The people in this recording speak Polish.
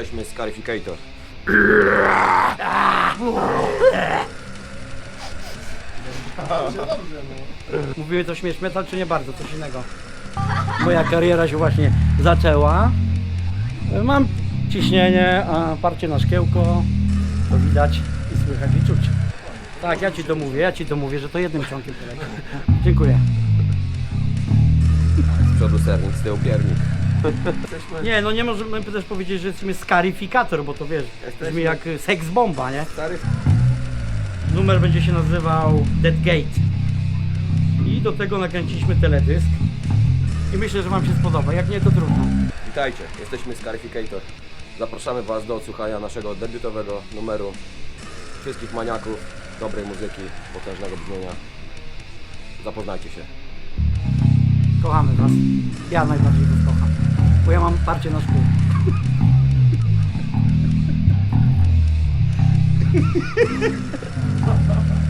Jesteśmy Scarificator. Mówiły to śmiesz metal, czy nie bardzo, coś innego. Moja kariera się właśnie zaczęła. Mam ciśnienie, a parcie na szkiełko. To widać i słychać i czuć. Tak, ja ci to mówię, ja ci to mówię, że to jednym ciągiem poleci. Dziękuję. Z przodu sernik, z tyłu piernik. Nie, no nie możemy też powiedzieć, że jesteśmy skarifikator, bo to wiesz, brzmi jak seks bomba, nie? Stary Numer będzie się nazywał Dead Gate. I do tego nakręciliśmy teledysk. I myślę, że Wam się spodoba. Jak nie, to trudno. Witajcie, jesteśmy Scarificator. Zapraszamy Was do odsłuchania naszego debiutowego numeru. Wszystkich maniaków dobrej muzyki, potężnego brzmienia. Zapoznajcie się. Kochamy Was. Ja najbardziej Was kocham bo ja mam parcie na szkół.